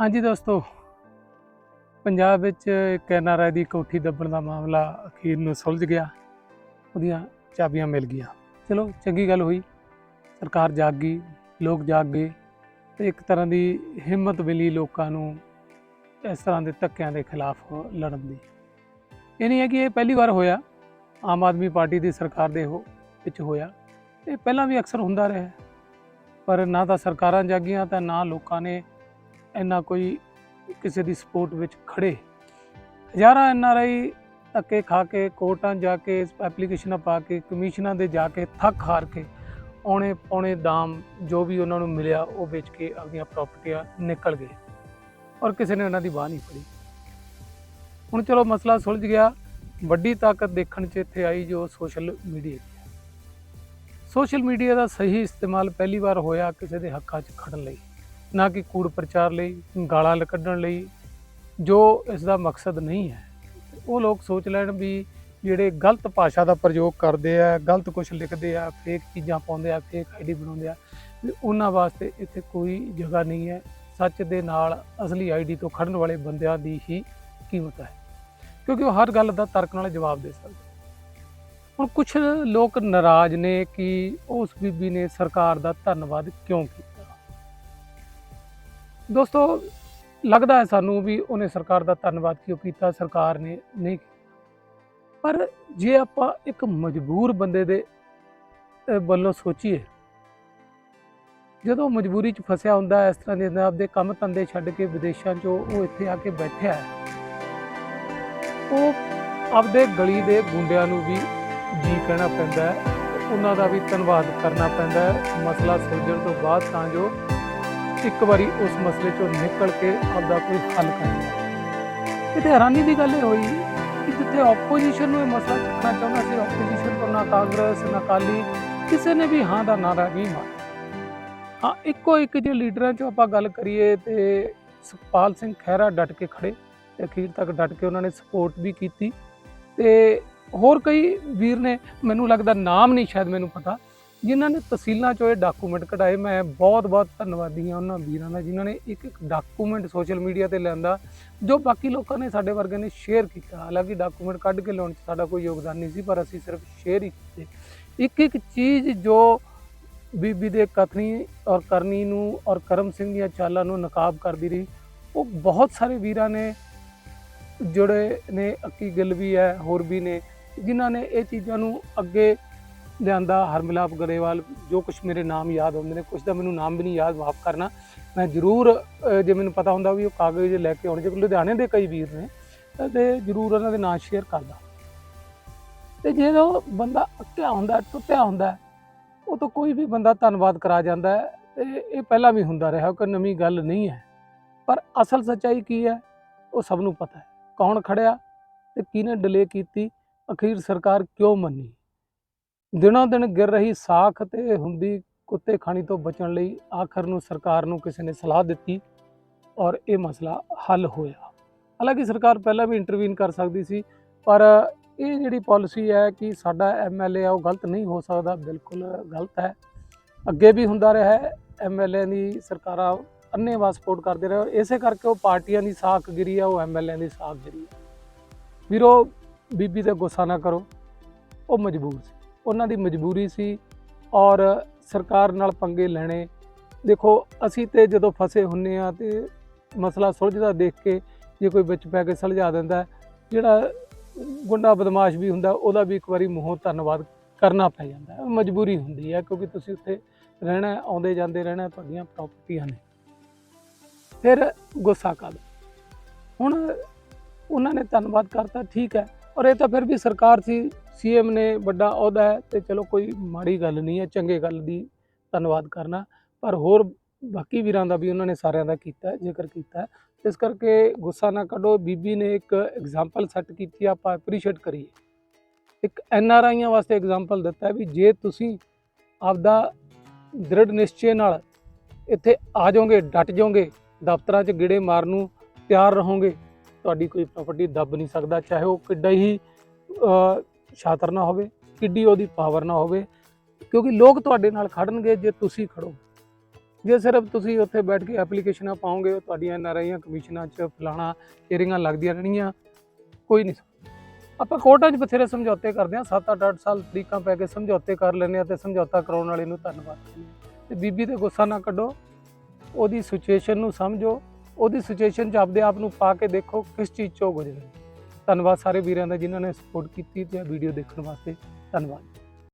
ਹਾਂਜੀ ਦੋਸਤੋ, ਪੰਜਾਬ ਵਿੱਚ ਇੱਕ ਐਨਆਰਆਈ ਦੀ ਕੋਠੀ ਦੱਬਣ ਦਾ ਮਾਮਲਾ ਅਖੀਰ ਨੂੰ ਸੁਲਝ ਗਿਆ। ਉਹਦੀਆਂ ਚਾਬੀਆਂ ਮਿਲ ਗਈਆਂ। ਚਲੋ, ਚੰਗੀ ਗੱਲ ਹੋਈ। ਸਰਕਾਰ ਜਾਗ ਗਈ, ਲੋਕ ਜਾਗ ਗਏ ਤੇ ਇੱਕ ਤਰ੍ਹਾਂ ਦੀ ਹਿੰਮਤ ਮਿਲੀ ਲੋਕਾਂ ਨੂੰ ਇਸ ਤਰ੍ਹਾਂ ਦੇ ਧੱਕਿਆਂ ਦੇ ਖਿਲਾਫ ਲੜਨ ਦੀ। ਇਹ ਨਹੀਂ ਹੈ ਕਿ ਇਹ ਪਹਿਲੀ ਵਾਰ ਹੋਇਆ। ਆਮ ਆਦਮੀ ਪਾਰਟੀ ਦੀ ਸਰਕਾਰ ਦੇ ਉਹ ਵਿੱਚ ਹੋਇਆ। ਇਹ ਪਹਿਲਾਂ ਵੀ ਅਕਸਰ ਹੁੰਦਾ ਰਿਹਾ। ਪਰ ਨਾ ਤਾਂ ਸਰਕਾਰਾਂ ਜਾਗੀਆਂ, ਤਾਂ ਨਾ ਲੋਕਾਂ ਨੇ ਇੰਨਾ ਕੋਈ ਕਿਸੇ ਦੀ ਸਪੋਰਟ ਵਿੱਚ ਖੜੇ। ਹਜ਼ਾਰਾਂ ਐਨ ਆਰ ਆਈ ਧੱਕੇ ਖਾ ਕੇ, ਕੋਰਟਾਂ ਜਾ ਕੇ, ਐਪਲੀਕੇਸ਼ਨਾਂ ਪਾ ਕੇ, ਕਮਿਸ਼ਨਾਂ ਦੇ ਜਾ ਕੇ ਥੱਕ ਹਾਰ ਕੇ ਔਣੇ ਪੌਣੇ ਦਾਮ ਜੋ ਵੀ ਉਹਨਾਂ ਨੂੰ ਮਿਲਿਆ, ਉਹ ਵੇਚ ਕੇ ਆਪਣੀਆਂ ਪ੍ਰਾਪਰਟੀਆਂ ਨਿਕਲ ਗਏ। ਔਰ ਕਿਸੇ ਨੇ ਉਹਨਾਂ ਦੀ ਬਾਹ ਨਹੀਂ ਫੜੀ। ਹੁਣ ਚਲੋ ਮਸਲਾ ਸੁਲਝ ਗਿਆ। ਵੱਡੀ ਤਾਕਤ ਦੇਖਣ 'ਚ ਇੱਥੇ ਆਈ ਜੋ ਸੋਸ਼ਲ ਮੀਡੀਆ। ਸੋਸ਼ਲ ਮੀਡੀਆ ਦਾ ਸਹੀ ਇਸਤੇਮਾਲ ਪਹਿਲੀ ਵਾਰ ਹੋਇਆ ਕਿਸੇ ਦੇ ਹੱਕਾਂ 'ਚ ਖੜਨ ਲਈ, ਨਾ ਕਿ ਕੂੜ ਪ੍ਰਚਾਰ ਲਈ, ਗਾਲਾਂ ਕੱਢਣ ਲਈ, ਜੋ ਇਸ ਦਾ ਮਕਸਦ ਨਹੀਂ ਹੈ। ਉਹ ਲੋਕ ਸੋਚ ਲੈਣ ਵੀ ਜਿਹੜੇ ਗਲਤ ਭਾਸ਼ਾ ਦਾ ਪ੍ਰਯੋਗ ਕਰਦੇ ਆ, ਗਲਤ ਕੁਝ ਲਿਖਦੇ ਆ ਫੇਕ ਚੀਜ਼ਾਂ ਪਾਉਂਦੇ ਆ ਫੇਕ ਆਈਡੀ ਬਣਾਉਂਦੇ ਆ, ਵੀ ਉਹਨਾਂ ਵਾਸਤੇ ਇੱਥੇ ਕੋਈ ਜਗ੍ਹਾ ਨਹੀਂ ਹੈ। ਸੱਚ ਦੇ ਨਾਲ ਅਸਲੀ ਆਈਡੀ ਤੋਂ ਖੜਨ ਵਾਲੇ ਬੰਦਿਆਂ ਦੀ ਹੀ ਕੀਮਤ ਹੈ। ਕਿਉਂਕਿ ਉਹ ਹਰ ਗੱਲ ਦਾ ਤਰਕ ਨਾਲ ਜਵਾਬ ਦੇ ਸਕਦੇ। ਹੁਣ ਕੁਝ ਲੋਕ ਨਾਰਾਜ਼ ਨੇ ਕਿ ਉਸ ਬੀਬੀ ਨੇ ਸਰਕਾਰ ਦਾ ਧੰਨਵਾਦ ਕਿਉਂ ਕੀਤਾ ਦੋਸਤੋ ਲੱਗਦਾ ਹੈ ਸਾਨੂੰ ਵੀ ਉਹਨੇ ਸਰਕਾਰ ਦਾ ਧੰਨਵਾਦ ਕਿਉਂ ਕੀਤਾ ਸਰਕਾਰ ਨੇ ਨਹੀਂ ਕੀਤਾ। ਪਰ ਜੇ ਆਪਾਂ ਇੱਕ ਮਜਬੂਰ ਬੰਦੇ ਦੇ ਵੱਲੋਂ ਸੋਚੀਏ ਜਦੋਂ ਮਜਬੂਰੀ 'ਚ ਫਸਿਆ ਹੁੰਦਾ ਹੈ, ਇਸ ਤਰ੍ਹਾਂ ਦੇ ਆਪਦੇ ਕੰਮ ਧੰਦੇ ਛੱਡ ਕੇ ਵਿਦੇਸ਼ਾਂ 'ਚੋਂ ਉਹ ਇੱਥੇ ਆ ਕੇ ਬੈਠਿਆ ਹੈ ਉਹ ਆਪਦੇ ਗਲੀ ਦੇ ਗੁੰਡਿਆਂ ਨੂੰ ਵੀ ਜੀ ਕਹਿਣਾ ਪੈਂਦਾ ਹੈ? ਉਹਨਾਂ ਦਾ ਵੀ ਧੰਨਵਾਦ ਕਰਨਾ ਪੈਂਦਾ ਹੈ। ਮਸਲਾ ਸੁਲਝਣ ਤੋਂ ਬਾਅਦ ਤਾਂ ਜੋ ਇੱਕ ਵਾਰੀ ਉਸ ਮਸਲੇ ਚੋਂ ਨਿਕਲ ਕੇ ਆਪਦਾ ਕੋਈ ਹੱਲ ਕਰੇ ਇਹ ਤੇ ਹੈਰਾਨੀ ਦੀ ਗੱਲ ਇਹ ਹੋਈ ਕਿ ਜਿੱਥੇ ਆਪੋਜੀਸ਼ਨ ਨੂੰ ਇਹ ਮਸਲਾ ਚੱਕਣਾ ਚਾਹੁੰਦਾ ਸੀ ਆਪੋਜੀਸ਼ਨ ਤੋਂ ਨਾ ਕਾਂਗਰਸ, ਨਾ ਅਕਾਲੀ, ਕਿਸੇ ਨੇ ਵੀ ਹਾਂ ਦਾ ਨਾਰਾ ਨਹੀਂ ਮਾਰਿਆ ਹਾਂ, ਇੱਕੋ ਇੱਕ ਜੇ ਲੀਡਰਾਂ ਚੋਂ ਆਪਾਂ ਗੱਲ ਕਰੀਏ ਤੇ ਸੁਖਪਾਲ ਸਿੰਘ ਖਹਿਰਾ ਡਟ ਕੇ ਖੜੇ। ਤੇ ਅਖੀਰ ਤੱਕ ਡਟ ਕੇ ਉਹਨਾਂ ਨੇ ਸਪੋਰਟ ਵੀ ਕੀਤੀ ਤੇ ਹੋਰ ਕਈ ਵੀਰ ਨੇ ਮੈਨੂੰ ਲੱਗਦਾ ਨਾਮ ਨਹੀਂ ਸ਼ਾਇਦ ਮੈਨੂੰ ਪਤਾ, ਜਿਨ੍ਹਾਂ ਨੇ ਤਹਿਸੀਲਾਂ ਚੋਂ ਇਹ ਡਾਕੂਮੈਂਟ ਕਢਾਏ। ਮੈਂ ਬਹੁਤ ਬਹੁਤ ਧੰਨਵਾਦੀ ਹਾਂ ਉਹਨਾਂ ਵੀਰਾਂ ਦਾ, ਜਿਨ੍ਹਾਂ ਨੇ ਇੱਕ ਇੱਕ ਡਾਕੂਮੈਂਟ ਸੋਸ਼ਲ ਮੀਡੀਆ ਤੇ ਲਿਆਂਦਾ, ਜੋ ਬਾਕੀ ਲੋਕਾਂ ਨੇ ਸਾਡੇ ਵਰਗੇ ਨੇ ਸ਼ੇਅਰ ਕੀਤਾ। ਹਾਲਾਂਕਿ ਡਾਕੂਮੈਂਟ ਕੱਢ ਕੇ ਲਿਆਉਣ 'ਚ ਸਾਡਾ ਕੋਈ ਯੋਗਦਾਨ ਨਹੀਂ ਸੀ, ਪਰ ਅਸੀਂ ਸਿਰਫ ਸ਼ੇਅਰ ਹੀ ਕੀਤੇ। ਇੱਕ ਇੱਕ ਚੀਜ਼ ਜੋ ਬੀਬੀ ਦੇ ਕਥਨੀ ਔਰ ਕਰਨੀ ਨੂੰ ਔਰ ਕਰਮ ਸਿੰਘ ਦੀਆਂ ਚਾਲਾਂ ਨੂੰ ਨਕਾਬ ਕਰਦੀ ਰਹੀ, ਉਹ ਬਹੁਤ ਸਾਰੇ ਵੀਰਾਂ ਨੇ, ਜੁੜੇ ਨੇ, ਅੱਕੀ ਗਿੱਲ ਵੀ ਹੈ, ਹੋਰ ਵੀ ਨੇ। ਜਿਨ੍ਹਾਂ ਨੇ ਇਹ ਚੀਜ਼ਾਂ ਨੂੰ ਅੱਗੇ ਲਿਆਂਦਾ, ਹਰਮਿਲਾਪ ਗਰੇਵਾਲ, ਜੋ ਕੁਝ ਮੇਰੇ ਨਾਮ ਯਾਦ ਹੁੰਦੇ ਨੇ ਕੁਝ ਦਾ ਮੈਨੂੰ ਨਾਮ ਵੀ ਨਹੀਂ ਯਾਦ, ਮਾਫ ਕਰਨਾ। ਮੈਂ ਜ਼ਰੂਰ ਜੇ ਮੈਨੂੰ ਪਤਾ ਹੁੰਦਾ ਵੀ ਉਹ ਕਾਗਜ਼ ਲੈ ਕੇ ਆਉਣੇ ਜੇ ਲੁਧਿਆਣੇ ਦੇ ਕਈ ਵੀਰ ਨੇ, ਤੇ ਜ਼ਰੂਰ ਉਹਨਾਂ ਦੇ ਨਾਂ ਸ਼ੇਅਰ ਕਰਦਾ। ਤੇ ਜਦੋਂ ਬੰਦਾ ਅੱਕਿਆ ਹੁੰਦਾ, ਟੁੱਟਿਆ ਹੁੰਦਾ, ਉਹ ਤਾਂ ਕੋਈ ਵੀ ਬੰਦਾ ਧੰਨਵਾਦ ਕਰਾ ਜਾਂਦਾ ਹੈ, ਤੇ ਇਹ ਪਹਿਲਾਂ ਵੀ ਹੁੰਦਾ ਰਿਹਾ ਕੋਈ ਨਵੀਂ ਗੱਲ ਨਹੀਂ ਹੈ। ਪਰ ਅਸਲ ਸੱਚਾਈ ਕੀ ਹੈ, ਉਹ ਸਭ ਨੂੰ ਪਤਾ ਹੈ। ਕੌਣ ਖੜਿਆ ਤੇ ਕਿਹਨੇ ਡਿਲੇ ਕੀਤੀ ਅਖੀਰ ਸਰਕਾਰ ਕਿਉਂ ਮੰਨੀ? ਦਿਨੋਂ ਦਿਨ ਗਿਰ ਰਹੀ ਸਾਖ ਤੇ ਹੁੰਦੀ ਕੁੱਤੇ ਖਾਣੀ ਤੋਂ ਬਚਣ ਲਈ ਆਖਰ ਨੂੰ ਸਰਕਾਰ ਨੂੰ ਕਿਸੇ ਨੇ ਸਲਾਹ ਦਿੱਤੀ ਔਰ ਇਹ ਮਸਲਾ ਹੱਲ ਹੋਇਆ। ਹਾਲਾਂਕਿ ਸਰਕਾਰ ਪਹਿਲਾਂ ਵੀ ਇੰਟਰਵੀਨ ਕਰ ਸਕਦੀ ਸੀ, ਪਰ ਇਹ ਜਿਹੜੀ ਪਾਲਿਸੀ ਹੈ ਕਿ ਸਾਡਾ ਐਮਐਲਏ ਆ, ਉਹ ਗਲਤ ਨਹੀਂ ਹੋ ਸਕਦਾ, ਬਿਲਕੁਲ ਗਲਤ ਹੈ। ਅੱਗੇ ਵੀ ਹੁੰਦਾ ਰਿਹਾ ਹੈ ਐਮਐਲਏ ਦੀ ਸਰਕਾਰਾਂ ਅੰਨੇਵਾਹ ਸਪੋਰਟ ਕਰਦੇ ਰਹੇ ਔਰ ਇਸੇ ਕਰਕੇ ਉਹ ਪਾਰਟੀਆਂ ਦੀ ਸਾਖ ਗਿਰੀ ਆ, ਉਹ ਐਮਐਲਏ ਦੀ ਸਾਖ ਗਿਰੀ ਆ। ਵੀਰੋ ਬੀਬੀ ਤੇ ਗੁੱਸਾ ਨਾ ਕਰੋ। ਉਹ ਮਜਬੂਰ ਸੀ। ਉਹਨਾਂ ਦੀ ਮਜਬੂਰੀ ਸੀ ਔਰ ਸਰਕਾਰ ਨਾਲ ਪੰਗੇ ਲੈਣੇ। ਦੇਖੋ, ਅਸੀਂ ਤੇ ਜਦੋਂ ਫਸੇ ਹੁੰਨੇ ਆ ਤੇ ਮਸਲਾ ਸੁਲਝਦਾ ਦੇਖ ਕੇ ਜੇ ਕੋਈ ਵਿੱਚ ਪੈ ਕੇ ਸੁਲਝਾ ਦਿੰਦਾ, ਜਿਹੜਾ ਗੁੰਡਾ ਬਦਮਾਸ਼ ਵੀ ਹੁੰਦਾ, ਉਹਦਾ ਵੀ ਇੱਕ ਵਾਰੀ ਮੂੰਹੋਂ ਧੰਨਵਾਦ ਕਰਨਾ ਪੈ ਜਾਂਦਾ। ਮਜਬੂਰੀ ਹੁੰਦੀ ਹੈ ਕਿਉਂਕਿ ਤੁਸੀਂ ਉੱਥੇ ਰਹਿਣਾ, ਆਉਂਦੇ ਜਾਂਦੇ ਰਹਿਣਾ, ਤੁਹਾਡੀਆਂ ਪ੍ਰਾਪਰਟੀਆਂ ਨੇ। ਫਿਰ ਗੁੱਸਾ ਕਰ ਹੁਣ ਉਹਨਾਂ ਨੇ ਧੰਨਵਾਦ ਕਰਤਾ, ਠੀਕ ਹੈ। ਔਰ ਇਹ ਤਾਂ ਫਿਰ ਵੀ ਸਰਕਾਰ ਸੀ ਸੀਐਮ ਨੇ ਵੱਡਾ ਅਹੁਦਾ ਹੈ ਤੇ ਚਲੋ ਕੋਈ ਮਾੜੀ ਗੱਲ ਨਹੀਂ ਹੈ, ਚੰਗੇ ਗੱਲ ਦੀ ਧੰਨਵਾਦ ਕਰਨਾ। ਪਰ ਹੋਰ ਬਾਕੀ ਵੀਰਾਂ ਦਾ ਵੀ ਉਹਨਾਂ ਨੇ ਸਾਰਿਆਂ ਦਾ ਕੀਤਾ ਜ਼ਿਕਰ ਕੀਤਾ ਇਸ ਕਰਕੇ ਗੁੱਸਾ ਨਾ ਕੱਢੋ, ਬੀਬੀ ਨੇ ਇੱਕ ਐਗਜ਼ਾਮਪਲ ਸੈੱਟ ਕੀਤੀ, ਆਪਾਂ ਐਪਰੀਸ਼ੀਏਟ ਕਰੀਏ। ਇੱਕ ਐਨ ਆਰ ਆਈਆਂ ਵਾਸਤੇ ਐਗਜ਼ਾਮਪਲ ਦਿੱਤਾ ਵੀ ਜੇ ਤੁਸੀਂ ਆਪਦਾ ਦ੍ਰਿੜ ਨਿਸ਼ਚੇ ਨਾਲ ਇੱਥੇ ਆ ਜਾਓਗੇ, ਡਟ ਜਾਓਗੇ, ਦਫ਼ਤਰਾਂ 'ਚ ਗਿੜੇ ਮਾਰਨ ਨੂੰ ਤਿਆਰ ਰਹੋਗੇ ਤੁਹਾਡੀ ਕੋਈ ਪ੍ਰਾਪਰਟੀ ਦੱਬ ਨਹੀਂ ਸਕਦਾ ਚਾਹੇ ਉਹ ਕਿੱਡਾ ਹੀ ਅਹ, ਸ਼ਾਤਰ ਨਾ ਹੋਵੇ ਕਿੱਡੀ ਉਹਦੀ ਪਾਵਰ ਨਾ ਹੋਵੇ ਕਿਉਂਕਿ ਲੋਕ ਤੁਹਾਡੇ ਨਾਲ ਖੜਨਗੇ ਜੇ ਤੁਸੀਂ ਖੜੋ। ਜੇ ਸਿਰਫ ਤੁਸੀਂ ਉੱਥੇ ਬੈਠ ਕੇ ਐਪਲੀਕੇਸ਼ਨਾਂ ਪਾਓਗੇ ਉਹ ਤੁਹਾਡੀਆਂ ਐਨਆਰਆਈਆਂ ਕਮਿਸ਼ਨਾਂ 'ਚ ਫਲਾਣਾ ਹੀਅਰਿੰਗਾਂ ਲੱਗਦੀਆਂ ਰਹਿਣਗੀਆਂ ਕੋਈ ਨਹੀਂ ਆਪਾਂ ਕੋਰਟਾਂ 'ਚ ਬਥੇਰੇ ਸਮਝੌਤੇ ਕਰਦੇ ਹਾਂ 7-8 ਸਾਲ ਤਰੀਕਾਂ ਪੈ ਕੇ ਸਮਝੌਤੇ ਕਰ ਲੈਂਦੇ ਆ ਤੇ ਸਮਝੌਤਾ ਕਰਾਉਣ ਵਾਲੇ ਨੂੰ ਧੰਨਵਾਦ। ਕਹਿੰਦੇ ਤੇ ਬੀਬੀ ਤੇ ਗੁੱਸਾ ਨਾ ਕੱਢੋ ਉਹਦੀ ਸਿਚੁਏਸ਼ਨ ਨੂੰ ਸਮਝੋ ਉਹਦੀ ਸਿਚੁਏਸ਼ਨ 'ਚ ਆਪਦੇ ਆਪ ਨੂੰ ਪਾ ਕੇ ਦੇਖੋ ਕਿਸ ਚੀਜ਼ 'ਚੋਂ ਗੁਜ਼ਰੇ ਧੰਨਵਾਦ ਸਾਰੇ ਵੀਰਾਂ ਦਾ ਜਿਨ੍ਹਾਂ ਨੇ ਸਪੋਰਟ ਕੀਤੀ ਤੇ ਵੀਡੀਓ ਦੇਖਣ ਵਾਸਤੇ। ਧੰਨਵਾਦ।